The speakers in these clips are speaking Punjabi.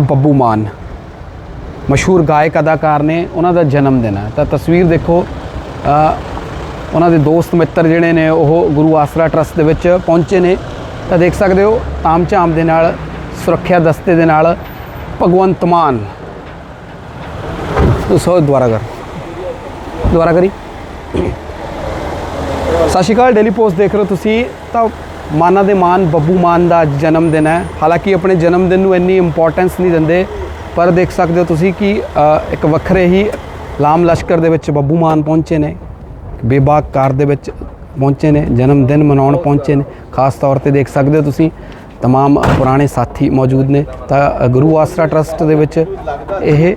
ਬੱਬੂ ਮਾਨ। ਮਸ਼ਹੂਰ ਗਾਇਕ, ਅਦਾਕਾਰ ਨੇ ਉਹਨਾਂ ਦਾ ਜਨਮ ਦਿਨ ਹੈ। ਤਾਂ ਤਸਵੀਰ ਦੇਖੋ ਉਹਨਾਂ ਦੇ ਦੋਸਤ ਮਿੱਤਰ ਜਿਹੜੇ ਨੇ, ਉਹ ਗੁਰੂ ਆਸਰਾ ਟਰਸਟ ਦੇ ਵਿੱਚ ਪਹੁੰਚੇ ਨੇ। ਤਾਂ ਦੇਖ ਸਕਦੇ ਹੋ, ਤਾਮਝਾਮ ਦੇ ਨਾਲ, ਸੁਰੱਖਿਆ ਦਸਤੇ ਦੇ ਨਾਲ, ਭਗਵੰਤ ਮਾਨ। ਸੋ ਦੁਬਾਰਾ ਕਰ। ਦੁਆਰਾ ਕਰੀ। ਸਤਿ ਸ਼੍ਰੀ ਅਕਾਲ ਡੇਲੀ ਪੋਸਟ ਦੇਖ ਰਹੇ ਹੋ ਤੁਸੀਂ। ਤਾਂ ਮਾਨਾ ਦੇ ਮਾਨ ਬੱਬੂ ਮਾਨ ਦਾ ਅੱਜ ਜਨਮ ਦਿਨ ਹੈ ਹਾਲਾਂਕਿ ਆਪਣੇ ਜਨਮ ਦਿਨ ਨੂੰ ਇੰਨੀ ਇੰਪੋਰਟੈਂਸ ਨਹੀਂ ਦਿੰਦੇ ਪਰ ਦੇਖ ਸਕਦੇ ਹੋ ਤੁਸੀਂ ਕਿ ਅ, ਇੱਕ ਵੱਖਰੇ ਹੀ ਲਾਮ ਲਸ਼ਕਰ ਦੇ ਵਿੱਚ ਬੱਬੂ ਮਾਨ ਪਹੁੰਚੇ ਨੇ ਬੇਬਾਕ ਕਾਰ ਦੇ ਵਿੱਚ ਪਹੁੰਚੇ ਨੇ ਜਨਮ ਦਿਨ ਮਨਾਉਣ ਪਹੁੰਚੇ ਨੇ ਖਾਸ ਤੌਰ ਤੇ ਦੇਖ ਸਕਦੇ ਹੋ ਤੁਸੀਂ तमाम ਪੁਰਾਣੇ ਸਾਥੀ ਮੌਜੂਦ ਨੇ ਤਾਂ ਅ, ਗੁਰੂ ਆਸਰਾ ਟਰਸਟ ਦੇ ਵਿੱਚ ਇਹ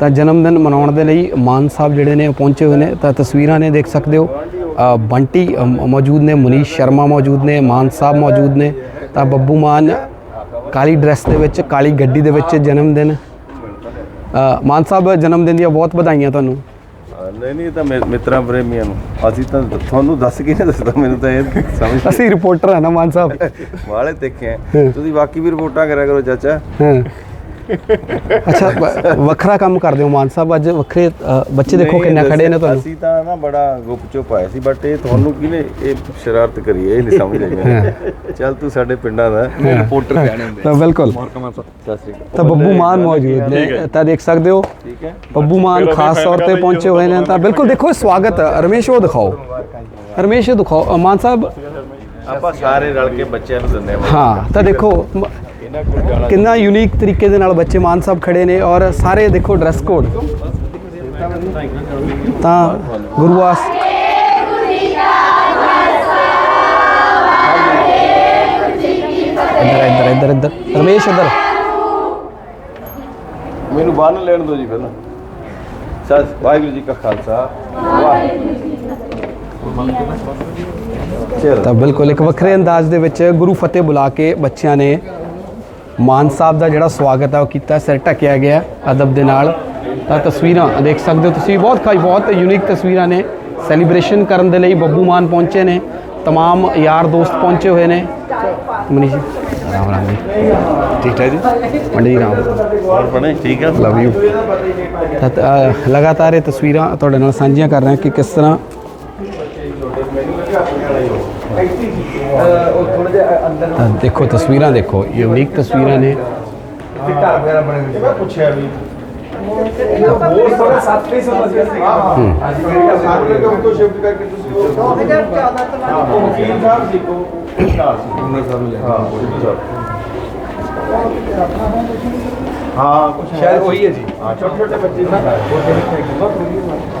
ਤਾਂ ਜਨਮ ਦਿਨ ਮਨਾਉਣ ਦੇ ਲਈ ਮਾਨ ਸਾਹਿਬ ਜਿਹੜੇ ਨੇ ਉਹ ਪਹੁੰਚੇ ਹੋਏ ਨੇ ਤਾਂ ਤਸਵੀਰਾਂ ਨੇ ਦੇਖ ਸਕਦੇ ਹੋ ਅ, ਬੰਟੀ ਮੌਜੂਦ ਨੇ ਮਨੀਸ਼ ਸ਼ਰਮਾ ਮੌਜੂਦ ਨੇ ਮਾਨ ਸਾਹਿਬ ਮੌਜੂਦ ਨੇ ਤਾਂ ਬੱਬੂ ਮਾਨ ਕਾਲੀ ਡਰੈਸ ਦੇ ਵਿੱਚ ਕਾਲੀ ਗੱਡੀ ਦੇ ਵਿੱਚ ਜਨਮ ਦਿਨ ਮਾਨ ਸਾਹਿਬ ਜਨਮ ਦਿਨ ਦੀਆਂ ਬਹੁਤ ਵਧਾਈਆਂ ਤੁਹਾਨੂੰ ਨਹੀਂ ਨਹੀਂ ਤਾਂ ਮਿੱਤਰਾਂ ਪ੍ਰੇਮੀਆਂ ਨੂੰ ਅਸੀਂ ਤਾਂ ਤੁਹਾਨੂੰ ਦੱਸ ਕੇ ਨਹੀਂ ਦੱਸਦਾ ਮੈਨੂੰ ਤਾਂ ਇਹ ਸਮਝ ਅਸੀਂ ਰਿਪੋਰਟਰ ਹਾਂ ਨਾ ਮਾਨ ਸਾਹਿਬ ਵਾਲੇ ਦੇਖੇ ਆ। ਤੁਸੀਂ ਬਾਕੀ ਵੀ ਰਿਪੋਰਟਾਂ ਕਰਿਆ ਕਰੋ ਚਾਚਾ ਹਾਂ ਅੱਛਾ ਵ- ਵੱਖਰਾ ਕੰਮ ਕਰਦੇ ਹੋ ਮਾਨ ਸਾਹਿਬ ਅੱਜ ਵੱਖਰੇ ਅ, ਬੱਚੇ ਦੇਖੋ ਨਹੀਂ, ਕਿੰਨਾ ਖੜੇ ਨੇ ਤੁਹਾਨੂੰ। ਅਸੀਂ ਤਾਂ ਨਾ ਬੜਾ ਗੁਪਚੁਪ ਆਏ ਸੀ ਬਟ ਇਹ ਤੁਹਾਨੂੰ ਕਿਹਨੇ ਇਹ ਸ਼ਰਾਰਤ ਕਰੀ ਹੈ, ਇਹ ਨਹੀਂ ਸਮਝ ਆਈ। ਚੱਲ ਤੂੰ ਸਾਡੇ ਪਿੰਡਾਂ ਦਾ ਰਿਪੋਰਟਰ ਕਹਿਣੇ ਹੁੰਦੇ ਤਾਂ ਬਿਲਕੁਲ। ਸਤਿ ਸ਼੍ਰੀ ਅਕਾਲ। ਤਾਂ ਬੱਬੂ ਮਾਨ ਮੌਜੂਦ ਨੇ ਤਾਂ ਦੇਖ ਸਕਦੇ ਹੋ। ਠੀਕ ਹੈ। ਬੱਬੂ ਮਾਨ ਖਾਸ ਤੌਰ ਤੇ ਪਹੁੰਚੇ ਹੋਏ ਨੇ ਤਾਂ ਬਿਲਕੁਲ ਦੇਖੋ ਸਵਾਗਤ ਹੈ। ਰਮੇਸ਼ ਉਹ ਦਿਖਾਓ। ਰਮੇਸ਼ ਉਹ ਦਿਖਾਓ। ਅ, ਮਾਨ ਸਾਹਿਬ ਆਪਾਂ ਸਾਰੇ ਰਲ ਕੇ ਬੱਚਿਆਂ ਨੂੰ ਦਿੰਦੇ ਹਾਂ। ਹਾਂ ਤਾਂ ਦੇਖੋ ਮ- ਜਾਣਾ ਕਿੰਨਾ ਯੂਨੀਕ ਤਰੀਕੇ ਦੇ ਨਾਲ ਬੱਚੇ ਮਾਨ ਸਾਹਿਬ ਖੜੇ ਨੇ ਔਰ ਸਾਰੇ ਦੇਖੋ ਡਰੈਸ ਕੋਡ ਤਾਂ ਗੁਰੂਆਸ ਇੱਧਰ ਇੱਧਰ ਇੱਧਰ ਇੱਧਰ। ਰਮੇਸ਼ ਇੱਧਰ। ਮੈਨੂੰ ਬੰਨ ਲੈਣ ਦਿਓ ਜੀ ਪਹਿਲਾਂ ਸਤਿ ਵਾਹਿਗੁਰੂ ਜੀ ਕਾ ਖਾਲਸਾ। ਵਾਹਿਗੁਰੂ ਜੀ ਤਾਂ ਬਿਲਕੁਲ ਇੱਕ ਵੱਖਰੇ ਅੰਦਾਜ਼ ਦੇ ਵਿੱਚ ਗੁਰੂ ਫਤਿਹ ਬੁਲਾ ਕੇ ਬੱਚਿਆਂ ਨੇ ਮਾਨ ਸਾਹਿਬ ਦਾ ਜਿਹੜਾ ਸਵਾਗਤ ਹੈ ਉਹ ਕੀਤਾ ਸਿਰ ਢੱਕਿਆ ਗਿਆ ਅਦਬ ਦੇ ਨਾਲ ਤਾਂ ਤਸਵੀਰਾਂ ਦੇਖ ਸਕਦੇ ਹੋ ਤੁਸੀਂ ਬਹੁਤ ਖਾਈ ਬਹੁਤ ਯੂਨੀਕ ਤਸਵੀਰਾਂ ਨੇ ਸੈਲੀਬ੍ਰੇਸ਼ਨ ਕਰਨ ਦੇ ਲਈ ਬੱਬੂ ਮਾਨ ਪਹੁੰਚੇ ਨੇ तमाम ਯਾਰ ਦੋਸਤ ਪਹੁੰਚੇ ਹੋਏ ਨੇ ਮਨੀਸ਼ ਜੀ ਰਾਮ ਰਾਮ ਜੀ ਠੀਕ ਠਾਕ ਜੀ ਪੰਡਿਤ ਜੀ ਰਾਮ ਹੋਰ ਬਣੇ ਠੀਕ ਆ ਲਵ ਯੂ ਤਾਂ ਅ, ਲਗਾਤਾਰ ਇਹ ਤਸਵੀਰਾਂ ਤੁਹਾਡੇ ਨਾਲ ਸਾਂਝੀਆਂ ਕਰ ਰਹੇ ਹਾਂ ਕਿ ਕਿਸ ਤਰ੍ਹਾਂ ਤਾਂ ਦੇਖੋ ਤਸਵੀਰਾਂ ਦੇਖੋ ਯੂਨੀਕ ਤਸਵੀਰਾਂ ਨੇ ਮੈਂ ਪੁੱਛਿਆ ਵੀ ਤੋਂ ਸ਼ਿਫਟ ਕਰਕੇ ਤੁਸੀਂ ਉਹ 2014 ਤੋਂ ਵਕੀਲ ਸਾਹਿਬ ਸੀ ਕੋ ਨਾਲ ਸੀ ਉਹਨਾਂ ਸਾਹਿਬ ਨੂੰ ਹਾਂ ਹਾਂ ਕੁਛ ਸ਼ਾਇਦ ਉਹੀ ਹੈ ਜੀ ਹਾਂ ਛੋਟੇ ਛੋਟੇ ਬੱਚੇ ਨਾ ਉਹ ਜਿਹੜੇ ਬਹੁਤ ਵਧੀਆ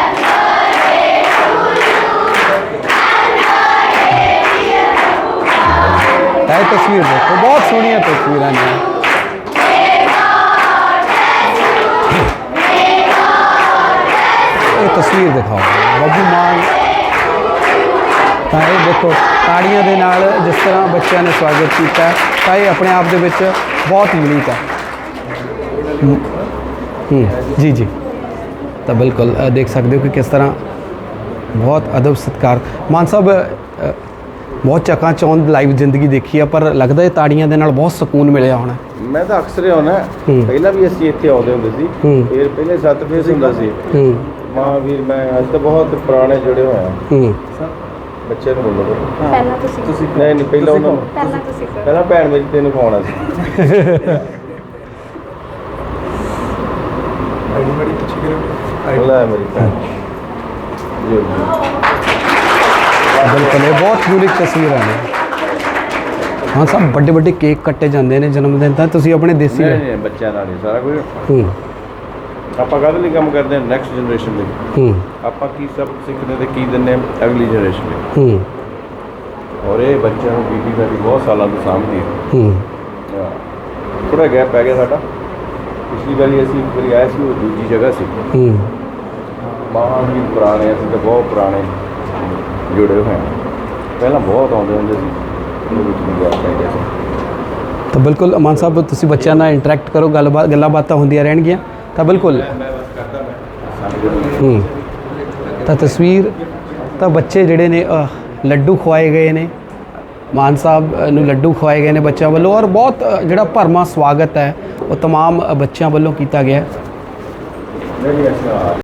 ਇਹ ਤਸਵੀਰ ਦੇਖੋ, ਬਹੁਤ ਸੋਹਣੀਆਂ ਤਸਵੀਰਾਂ ਨੇ। ਇਹ ਤਸਵੀਰ ਦਿਖਾਓ। ਬੱਬੂ ਮਾਨ ਤਾਂ ਇਹ ਦੇਖੋ, ਤਾੜੀਆਂ ਦੇ ਨਾਲ ਜਿਸ ਤਰ੍ਹਾਂ ਬੱਚਿਆਂ ਨੇ ਸਵਾਗਤ ਕੀਤਾ ਤਾਂ ਇਹ ਆਪਣੇ ਆਪ ਦੇ ਵਿੱਚ ਬਹੁਤ ਯੂਨੀਕ ਹੈ। ਹੂੰ। ਜੀ ਜੀ। ਤਾਂ ਬਿਲਕੁਲ ਦੇਖ ਸਕਦੇ ਹੋ ਕਿ ਕਿਸ ਤਰ੍ਹਾਂ ਬਹੁਤ ਅਦਬ ਸਤਕਾਰ ਮਾਨ ਸਾਹਿਬ ਬਹੁਤ ਚੱਕਾਂ ਚੌਂਦ ਲਾਈਵ ਜ਼ਿੰਦਗੀ ਦੇਖੀ ਆ ਪਰ ਲੱਗਦਾ ਇਹ ਤਾੜੀਆਂ ਦੇ ਨਾਲ ਬਹੁਤ ਸਕੂਨ ਮਿਲਿਆ ਹੋਣਾ। ਮੈਂ ਤਾਂ ਅਕਸਰ ਹੀ ਆਉਣਾ ਹੂੰ। ਪਹਿਲਾਂ ਵੀ ਅਸੀਂ ਇੱਥੇ ਆਉਂਦੇ ਹੁੰਦੇ ਸੀ। ਫਿਰ ਪਹਿਲੇ ਸੱਤ ਫੇਸ ਹੁੰਦਾ ਸੀ। ਹੂੰ। ਮਹਾਂਵੀਰ ਮੈਂ ਅੱਜ ਤਾਂ ਬਹੁਤ ਪੁਰਾਣੇ ਜੁੜੇ ਹੋਏ ਆ। ਹੂੰ। ਬੱਚੇ ਨੂੰ ਬੋਲੋ। ਪਹਿਲਾਂ ਤੁਸੀਂ ਤੁਸੀਂ ਨਹੀਂ ਨਹੀਂ ਪਹਿਲਾਂ ਉਹਨਾਂ ਨੂੰ ਪਹਿਲਾਂ ਤੁਸੀਂ ਕਰੋ ਪਹਿਲਾਂ ਭੈਣ ਮੇਰੀ ਤੈਨੂੰ ਖਵਾਉਣਾ ਸੀ। ਬੜੀ ਅੱਛੀ ਲੈ ਮੇਰੀ ਭੈਣ। ਜੀ। ਬਿਲਕੁਲ ਇਹ ਬਹੁਤ ਯੂਨਿਕ ਤਸਵੀਰ ਹੈ ਹਾਂ ਸਭ ਵੱਡੇ ਵੱਡੇ ਕੇਕ ਕੱਟੇ ਜਾਂਦੇ ਨੇ ਜਨਮ ਦਿਨ ਤਾਂ ਤੁਸੀਂ ਆਪਣੇ ਦੇਸੀ ਨਹੀਂ ਨਹੀਂ ਬੱਚਿਆਂ ਨਾਲ ਹੀ ਸਾਰਾ ਕੁਝ ਹੂੰ ਆਪਾਂ ਕਾਹਦੇ ਲਈ ਕੰਮ ਕਰਦੇ ਹਾਂ ਨੈਕਸਟ ਜਨਰੇਸ਼ਨ ਲਈ ਹੂੰ ਆਪਾਂ ਕੀ ਸਭ ਸਿੱਖਦੇ ਤੇ ਕੀ ਦਿੰਦੇ ਹਾਂ ਅਗਲੀ ਜਨਰੇਸ਼ਨ ਲਈ ਹੂੰ ਔਰ ਇਹ ਬੱਚਿਆਂ ਨੂੰ ਬੀਬੀ ਸਾਡੀ ਬਹੁਤ ਸਾਲਾਂ ਤੋਂ ਸਾਂਭਦੀ ਹੈ ਹੂੰ ਥੋੜਾ ਗੈਪ ਪੈ ਗਿਆ ਸਾਡਾ ਪਿਛਲੀ ਵਾਰੀ ਅਸੀਂ ਇੱਕ ਵਾਰੀ ਆਏ ਸੀ ਉਹ ਦੂਜੀ ਜਗ੍ਹਾ ਸੀ ਹੂੰ ਮਾਂ ਵੀ ਪੁਰਾਣੇ ਅਸੀਂ ਤਾਂ ਬਹੁਤ ਪੁਰਾਣੇ ਜੁੜੇ ਹੋਏ ਹਾਂ ਪਹਿਲਾਂ ਬਹੁਤ ਆਉਂਦੇ ਹੁੰਦੇ ਸੀ ਉਹਦੇ ਵਿੱਚ ਵੀ ਗੈਪ ਪੈ ਗਿਆ ਸੀ ਤਾਂ ਬਿਲਕੁਲ ਅਮਾਨ ਸਾਹਿਬ ਤੁਸੀਂ ਬੱਚਿਆਂ ਨਾਲ ਇੰਟਰੈਕਟ ਕਰੋ ਗੱਲਬਾਤ ਗੱਲਾਂ ਬਾਤਾਂ ਹੁੰਦੀਆਂ ਰਹਿਣਗੀਆਂ ਤਾਂ ਬਿਲਕੁਲ ਹੂੰ ਤਾਂ ਤਸਵੀਰ ਤਾਂ ਬੱਚੇ ਜਿਹੜੇ ਨੇ ਅਹ, ਲੱਡੂ ਖਵਾਏ ਗਏ ਨੇ ਮਾਨ ਸਾਹਿਬ ਅ, ਨੂੰ ਲੱਡੂ ਖਵਾਏ ਗਏ ਨੇ ਬੱਚਿਆਂ ਵੱਲੋਂ ਔਰ ਬਹੁਤ ਅ, ਜਿਹੜਾ ਭਰਮਾ ਸਵਾਗਤ ਹੈ ਉਹ तमाम ਬੱਚਿਆਂ ਵੱਲੋਂ ਕੀਤਾ ਗਿਆ ਹੈ ਨਹੀਂ ਨਹੀਂ ਅਸੀਂ ਆ